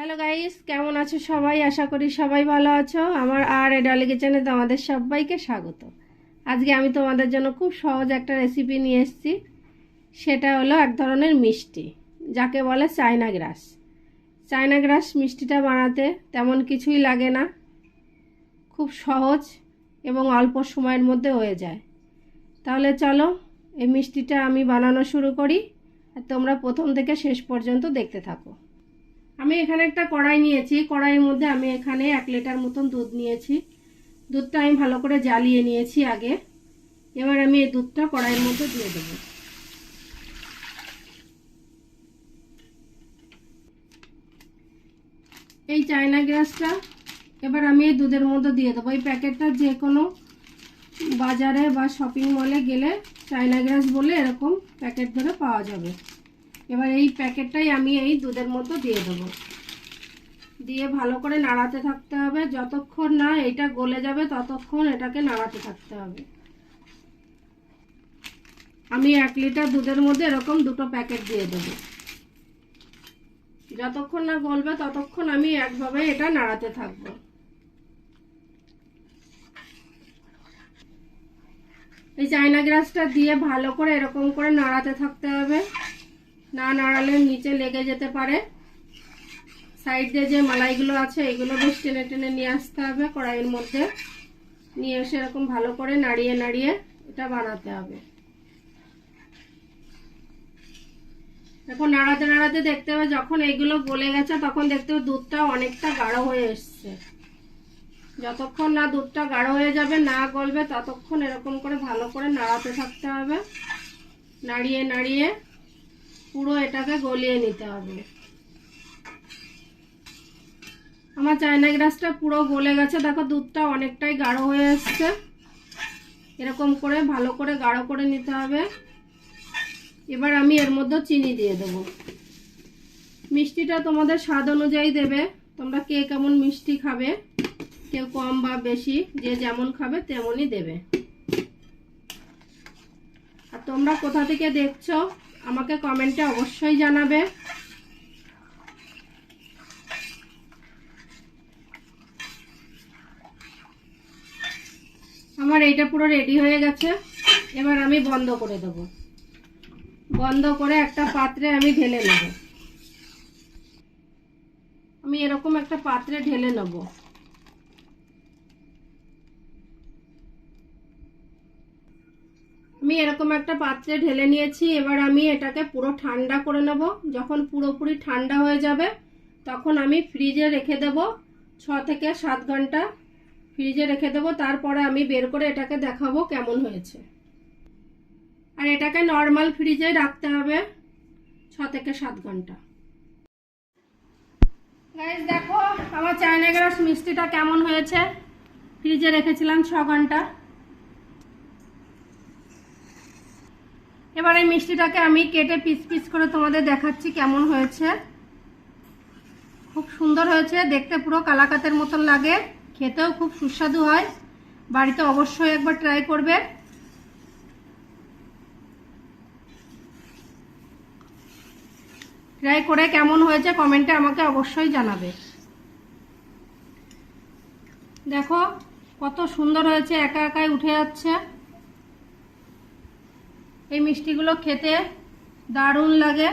Hello guys কেমন আছো সবাই? আশা করি সবাই ভালো আছো। আমার আর এ ডলি কিচেনে তোমাদের সবাইকে স্বাগত। আজকে আমি তোমাদের জন্য খুব সহজ একটা রেসিপি নিয়ে এসেছি। সেটা হলো এক ধরনের মিষ্টি, যাকে বলে চায়না গ্রাস। চায়না গ্রাস মিষ্টিটা বানাতে তেমন কিছুই লাগে না। খুব সহজ এবং অল্প সময়ের মধ্যে হয়ে যায়। তাহলে চলো, এই মিষ্টিটা আমি বানানো শুরু করি। আর তোমরা প্রথম থেকে শেষ পর্যন্ত দেখতে থাকো। আমি এখানে একটা কড়াই নিয়েছি। কড়াইয়ের মধ্যে আমি এখানে এক লিটার মতন দুধ নিয়েছি। দুধটা আমি ভালো করে জ্বালিয়ে নিয়েছি আগে। এবার আমি এই দুধটা কড়াইয়ের মধ্যে দিয়ে দেবো। এই চায়না গ্যাসটা এবার আমি এই দুধের মধ্যে দিয়ে দেবো। এই প্যাকেটটা যে কোনো বাজারে বা শপিং মলে গেলে চায়না গ্যাস বলে এরকম প্যাকেট ধরে পাওয়া যাবে। এবার এই প্যাকেটটাই আমি এই দুধের মধ্যে দিয়ে দেবো। দিয়ে ভালো করে নাড়াতে থাকতে হবে। যতক্ষণ না এটা গলে যাবে, ততক্ষণ এটাকে নাড়াতে থাকতে হবে। আমি এক লিটার দুধের মধ্যে এরকম দুটো প্যাকেট দিয়ে দেবো। যতক্ষণ না গলবে, ততক্ষণ আমি একভাবে এটা নাড়াতে থাকব। এই চায়না গ্রাসটা দিয়ে ভালো করে এরকম করে নাড়াতে থাকতে হবে। না নাড়ালে নিচে লেগে যেতে পারে। সাইড দিয়ে যে মালাইগুলো আছে, এগুলো বেশ টেনে টেনে নিয়ে আসতে হবে কড়াইয়ের মধ্যে। নিয়ে এসে এরকম ভালো করে নাড়িয়ে নাড়িয়ে এটা বানাতে হবে। এখন নাড়াতে নাড়াতে দেখতে হবে, যখন এইগুলো গলে গেছে, তখন দেখতে হবে দুধটা অনেকটা গাঢ় হয়ে এসছে। যতক্ষণ না দুধটা গাঢ় হয়ে যাবে, না গলবে, ততক্ষণ এরকম করে ভালো করে নাড়াতে থাকতে হবে। নাড়িয়ে নাড়িয়ে পুরো এটাকে গলিয়ে নিতে হবে। আমার চায়না গ্রাসটা পুরো গলে গেছে। দেখো, দুধটা অনেকটাই গাঢ় হয়ে এসছে। এরকম করে, ভালো করে গাঢ় করে নিতে হবে। এবার আমি এর মধ্যে চিনি দিয়ে দেব। মিষ্টিটা তোমাদের স্বাদ অনুযায়ী দেবে। তোমরা কে কেমন মিষ্টি খাবে কেউ কম বা বেশি, যে যেমন খাবে তেমনই দেবে। আর তোমরা কোথা থেকে দেখছ আমাকে কমেন্টে অবশ্যই জানাবে। আমার এইটা পুরো রেডি হয়ে গেছে। এবার আমি বন্ধ করে দেব। বন্ধ করে একটা পাত্রে আমি ঢেলে নেব। আমি এরকম একটা পাত্রে ঢেলে নেব। আমি এরকম একটা পাত্রে ঢেলে নিয়েছি, এবার আমি এটাকে পুরো ঠান্ডা করে নেব। যখন পুরোপুরি ঠান্ডা হয়ে যাবে, তখন আমি ফ্রিজে রেখে দেব। ছ থেকে সাত ঘণ্টা ফ্রিজে রেখে দেবো, তারপরে আমি বের করে এটাকে দেখাবো কেমন হয়েছে। আর এটাকে নর্মাল ফ্রিজে রাখতে হবে ছ থেকে সাত ঘণ্টা। গাইজ দেখো, আমার চায়না গ্রাস মিষ্টিটা কেমন হয়েছে? ফ্রিজে রেখেছিলাম ছ ঘণ্টা। এবার এই মিষ্টিটাকে আমি কেটে পিস পিস করে তোমাদের দেখাচ্ছি কেমন হয়েছে। খুব সুন্দর হয়েছে, দেখতে পুরো কালাকাতের মতন লাগে, খেতেও খুব সুস্বাদু হয়। বাড়িতে অবশ্যই একবার ট্রাই করবে। ট্রাই করে কেমন হয়েছে কমেন্টে আমাকে অবশ্যই জানাবে। দেখো, কত সুন্দর হয়েছে, একা একাই উঠে যাচ্ছে। এই মিষ্টিগুলো খেতে দারুণ লাগে।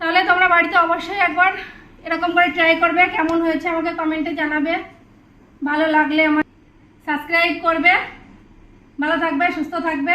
তাহলে তোমরা বাড়িতে অবশ্যই একবার এরকম করে ট্রাই করবে, কেমন হয়েছে আমাকে কমেন্টে জানাবে। ভালো লাগলে আমার সাবস্ক্রাইব করবে। ভালো থাকবে, সুস্থ থাকবে।